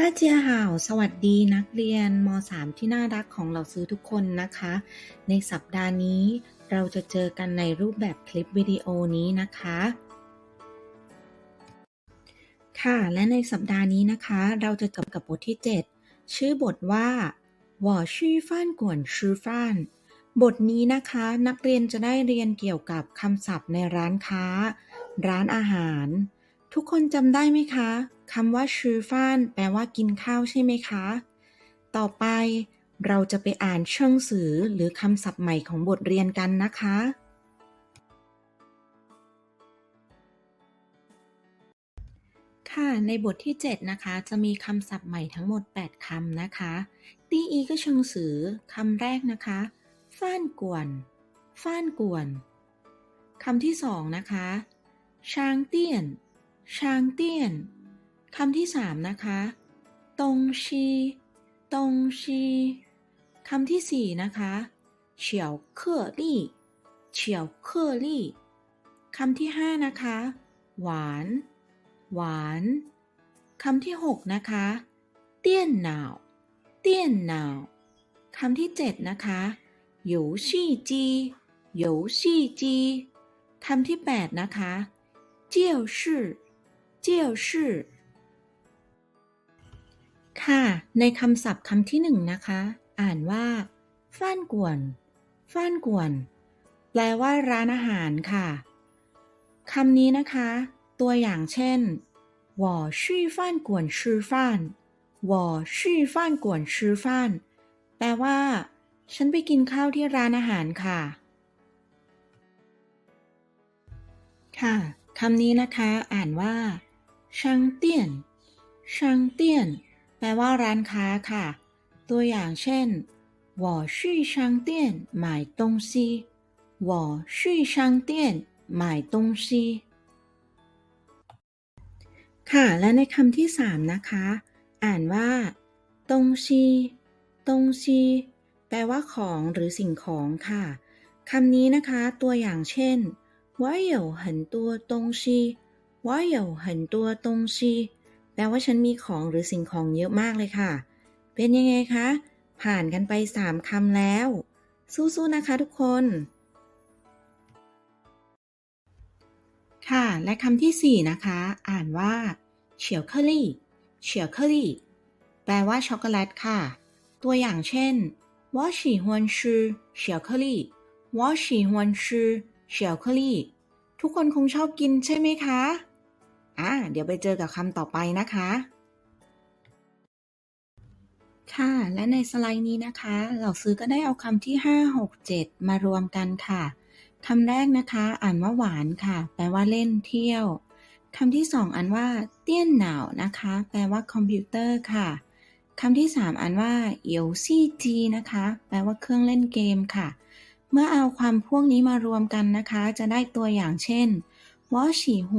ตาเจียห่าวสวัสดีนักเรียนม .3 ที่น่ารักของเราซื้อทุกคนนะคะ ในสัปดาห์นี้เราจะเจอกันในรูปแบบคลิปวิดีโอนี้นะคะ ค่ะ และในสัปดาห์นี้นะคะ เราจะจบกับบทที่ 7 ชื่อบทว่าว่อชื่อฟ้านกวนชื่อฟ้าน บทนี้นะคะ นักเรียนจะได้เรียนเกี่ยวกับคำศัพท์ในร้านค้า ร้านอาหาร ทุกคนจำได้ไหมคะคำว่าชื่อฟ้านแปลว่ากินข้าวใช่ไหมคะ ต่อไปเราจะไปอ่านเชิงสือหรือคำศัพท์ใหม่ของบทเรียนกันนะคะ ค่ะในบทที่ 7 นะคะ จะมีคำศัพท์ใหม่ทั้งหมด 8คำนะคะตีอีก็เชิงสือคำแรกนะคะฟ้านกวนฟ้านกวนคำที่สองนะคะช้างเตี้ยน ชางเตี้ยนคำที่สามนะคะตงชีตงชีคำที่สี่นะคะเฉียวเคอรี่เฉียวเคอรี่คำที่ห้านะคะ หวาน หวานคำที่หกนะคะ เตี้ยนหนาวเตี้ยนหนาวคำที่เจ็ดนะคะหยูชี่จีหยูชี่จีคำที่แปดนะคะ เจียวชื่อ เจียวชื่อค่ะ ในคำศัพท์คำที่หนึ่งนะคะ อ่านว่าฟ้านกวนฟ้านกวน แปลว่าร้านอาหารค่ะ คำนี้นะคะ ตัวอย่างเช่น我去饭馆吃饭我去饭馆吃饭แปลว่า ฉันไปกินข้าวที่ร้านอาหารค่ะ ค่ะ คำนี้นะคะ อ่านว่า ช่างเตี้ยนช่างเตี้ยน แปลว่าร้านค้าค่ะ ตัวอย่างเช่น我去商店买东西我去商店买东西ค่ะ และในคำที่สามนะคะ อ่านว่าตงชีตงชีแปลว่าของหรือสิ่งของค่ะ คำนี้นะคะ ตัวอย่างเช่น我有很多东西 我有很多东西แปลว่าฉันมีของหรือสิ่งของเยอะมากเลยค่ะ เป็นยังไงคะ ผ่านกันไปสามคำแล้ว สู้ๆนะคะทุกคน ค่ะ และคำที่สี่นะคะ อ่านว่าเฉียวเคอรี่เฉียวเคอรี่แปลว่าช็อกโกแลตค่ะ ตัวอย่างเช่น我喜欢吃巧克力我喜欢吃巧克力ทุกคนคงชอบกินใช่ไหมคะ อ่าเดี๋ยวไปเจอกับคำต่อไปนะคะ ค่ะ และในสไลด์นี้นะคะเราซื้อก็ได้เอาคำที่ 5 6 7 มารวมกันค่ะคำแรกนะคะ อ่านว่าหวานค่ะ แปลว่าเล่นเที่ยวคำที่สองอ่านว่า เตี้ยนหนาวนะคะ แปลว่าคอมพิวเตอร์ค่ะคำที่สามอ่านว่าเยวซี่จีนะคะ แปลว่าเครื่องเล่นเกมค่ะ เมื่อเอาความพวกนี้มารวมกันนะคะ จะได้ตัวอย่างเช่น 我喜欢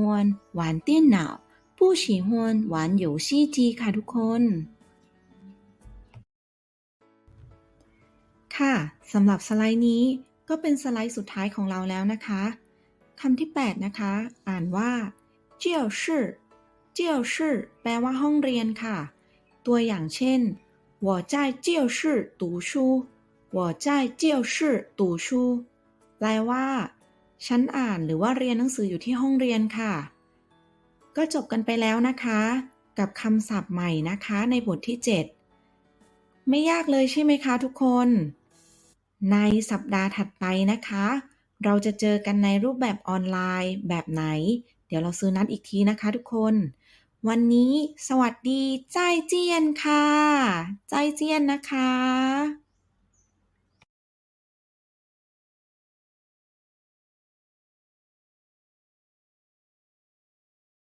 玩电脑不喜欢玩游戏机ค่ะทุกคน ค่ะสำหรับสไลด์นี้ก็เป็นสไลด์สุดท้ายของเราแล้วนะคะคำที่ 8 นะคะ อ่านว่าเจียวชื่อเจียวชื่อแปลว่าห้องเรียนค่ะ ตัวอย่างเช่น我在教室读书我在教室读书แปลว่า ฉันอ่านหรือว่าเรียนหนังสืออยู่ที่ห้องเรียนค่ะ ก็จบกันไปแล้วนะคะ กับคำศัพท์ใหม่นะคะในบทที่ 7 ไม่ยากเลยใช่ไหมคะทุกคน ในสัปดาห์ถัดไปนะคะ เราจะเจอกันในรูปแบบออนไลน์แบบไหน เดี๋ยวเราซื้อนัดอีกทีนะคะทุกคน วันนี้สวัสดีใจเจียนค่ะ ใจเจียนนะคะ